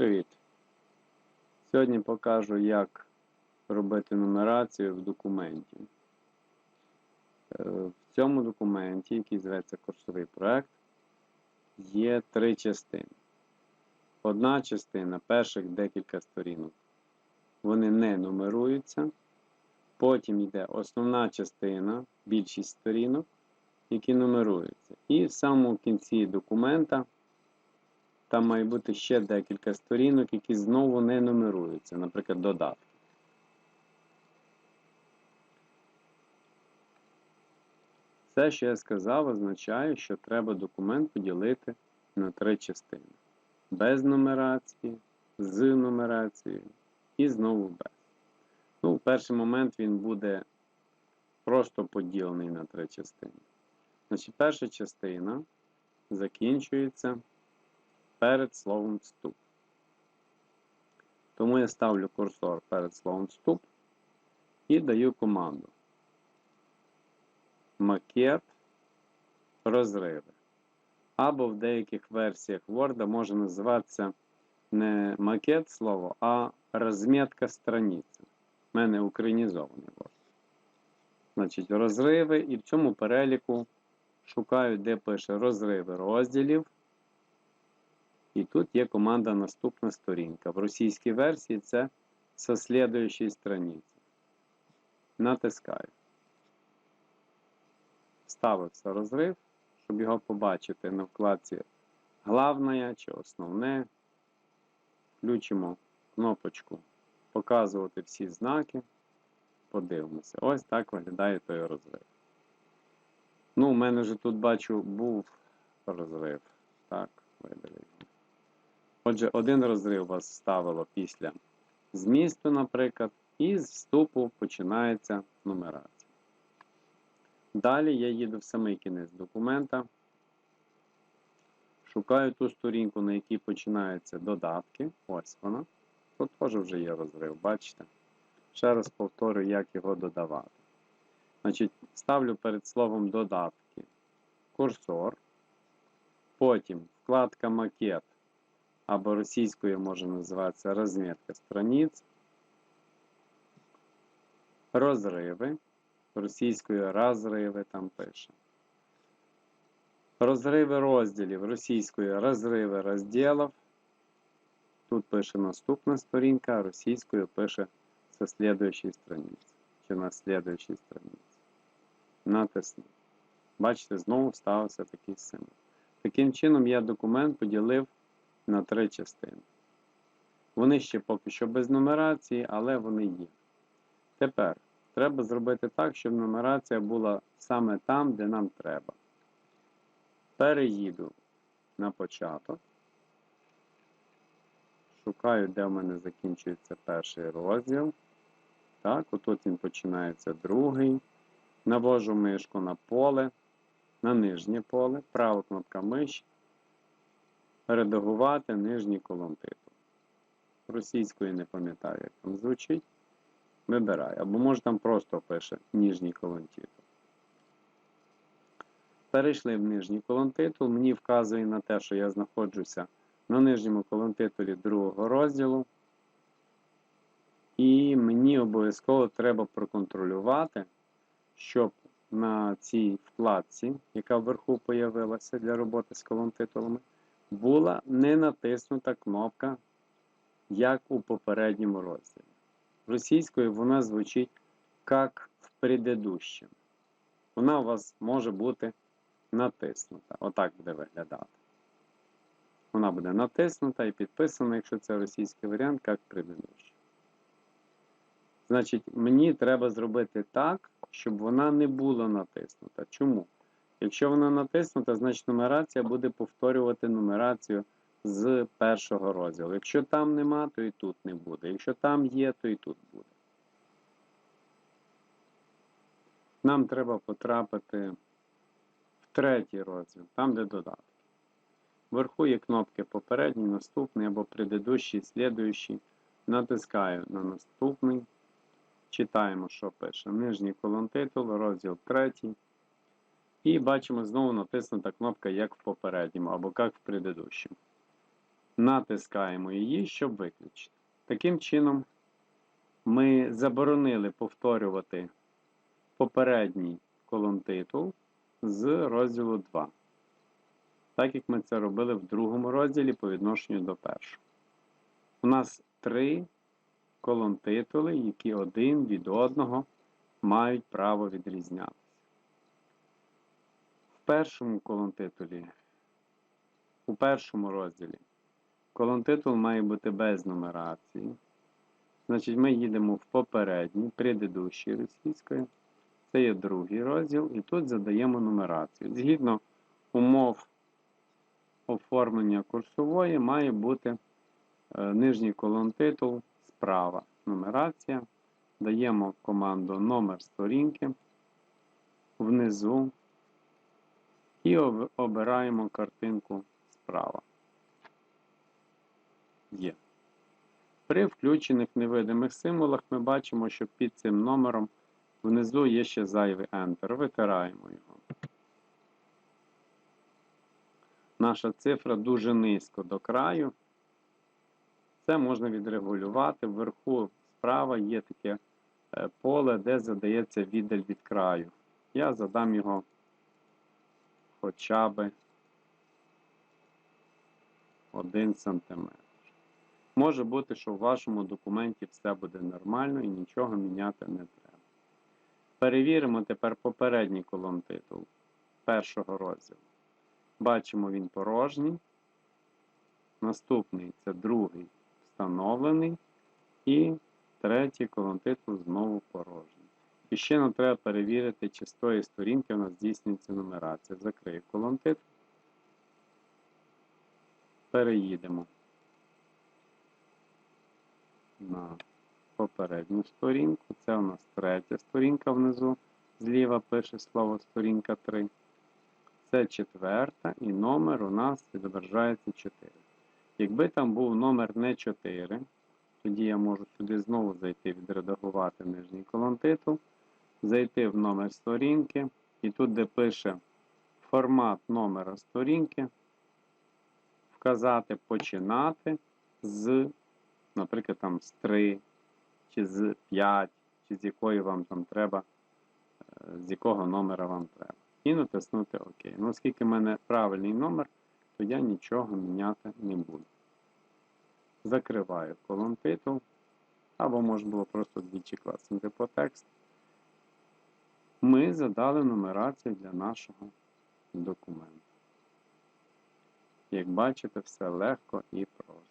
Привіт! Сьогодні покажу, як робити нумерацію в документі. Е, В цьому документі, який зветься курсовий проект, є три частини. Одна частина, перших декілька сторінок, вони не нумеруються. Потім йде основна частина, більшість сторінок, які нумеруються. І в самому кінці документа там має бути ще декілька сторінок, які знову не нумеруються, наприклад, додатки. Все, що я сказав, означає, що треба документ поділити на три частини. Без нумерації, з нумерацією і знову без. Ну, в перший момент він буде просто поділений на три частини. Значить, перша частина закінчується перед словом вступ. Тому я ставлю курсор перед словом вступ і даю команду макет розриви. Або в деяких версіях Word може називатися не макет слово, а розмітка страниці. У мене українізований Word. Значить, розриви, і в цьому переліку шукаю, де пише розриви розділів. І тут є команда наступна сторінка. В російській версії це со слідуючої страниці. Натискаю. Вставився розрив, щоб його побачити на вкладці Главное чи основне. Включимо кнопочку Показувати всі знаки. Подивимося. Ось так виглядає той розрив. Ну, у мене вже тут бачу був розрив. Так, видали. Отже, один розрив вас ставило після змісту, наприклад, і з вступу починається нумерація. Далі я їду в самий кінець документа. Шукаю ту сторінку, на якій починаються додатки. Ось вона. Тут теж вже є розрив, бачите? Ще раз повторю, як його додавати. Значить, ставлю перед словом додатки курсор. Потім вкладка макет або російською може називатися розмітка страниць. Розриви. Російською розриви там пише. Розриви розділів російською розриви розділів. Тут пише наступна сторінка, а російською пише со слідуючої страниці. Чи на слідуючій страниці. Натисну. Бачите, знову ставився такий символ. Таким чином, я документ поділив на три частини. Вони ще поки що без нумерації, але вони є. Тепер треба зробити так, щоб нумерація була саме там, де нам треба. Переїду на початок. Шукаю, де в мене закінчується перший розділ. Так, отут він починається другий. Навожу мишку на поле, на нижнє поле, права кнопка миші. Редагувати нижній колон титул. Російською не пам'ятаю, як там звучить. Вибираю. Або може там просто пише нижній колон титул. Перейшли в нижній колон титул. Мені вказує на те, що я знаходжуся на нижньому колон титулі другого розділу. І мені обов'язково треба проконтролювати, щоб на цій вкладці, яка вверху появилася для роботи з колон титулами, була не натиснута кнопка, як у попередньому розділі. Російською вона звучить як в предыдущем. Вона у вас може бути натиснута. Отак буде виглядати. Вона буде натиснута і підписана, якщо це російський варіант, як предыдущий. Значить, мені треба зробити так, щоб вона не була натиснута. Чому? Якщо вона натиснута, значить нумерація буде повторювати нумерацію з першого розділу. Якщо там нема, то і тут не буде. Якщо там є, то і тут буде. Нам треба потрапити в третій розділ, там, де додатки. Вверху є кнопки попередній, наступний або предыдущий, слідуючий. Натискаю на наступний. Читаємо, що пише. Нижній колон титул, розділ 3. І бачимо знову натиснута кнопка як в попередньому, або як в предыдущому. натискаємо її, щоб виключити. Таким чином, ми заборонили повторювати попередній колон титул з розділу 2. Так як ми це робили в другому розділі по відношенню до першого. У нас три колон титули, які один від одного мають право відрізнятися. Першому колон титулі, у першому розділі, колон титул має бути без нумерації. Значить, ми їдемо в попередній, предыдущій російської. Це є другий розділ, і тут задаємо нумерацію. Згідно умов оформлення курсової, має бути е, нижній колон титул справа. Нумерація. Даємо команду номер сторінки внизу і обираємо картинку справа. Є. При включених невидимих символах ми бачимо, що під цим номером внизу є ще зайвий Enter. Витираємо його. Наша цифра дуже низько до краю. Це можна відрегулювати. Вверху справа є таке е, поле, де задається віддаль від краю. Я задам його хоча б 1 см. Може бути, що в вашому документі все буде нормально і нічого міняти не треба. Перевіримо тепер попередній колон титул першого розділу. Бачимо, він порожній. Наступний це другий встановлений. І третій колон титул знову порожній. І ще нам треба перевірити, чи з тої сторінки у нас здійснюється нумерація. Закрию колон титул. Переїдемо на попередню сторінку. Це у нас третя сторінка внизу. Зліва пише слово сторінка 3. Це четверта, і номер у нас відображається 4. Якби там був номер не 4, тоді я можу сюди знову зайти, відредагувати нижній колон титул, зайти в номер сторінки, і тут, де пише формат номера сторінки, вказати починати з, наприклад, там з 3, чи з 5, чи з якої вам там треба, е, з якого номера вам треба. І натиснути ОК. Ну, оскільки в мене правильний номер, то я нічого міняти не буду. Закриваю колон титул. Або можна було просто двічі класнути по текст. Ми задали нумерацію для нашого документу. Як бачите, все легко і просто.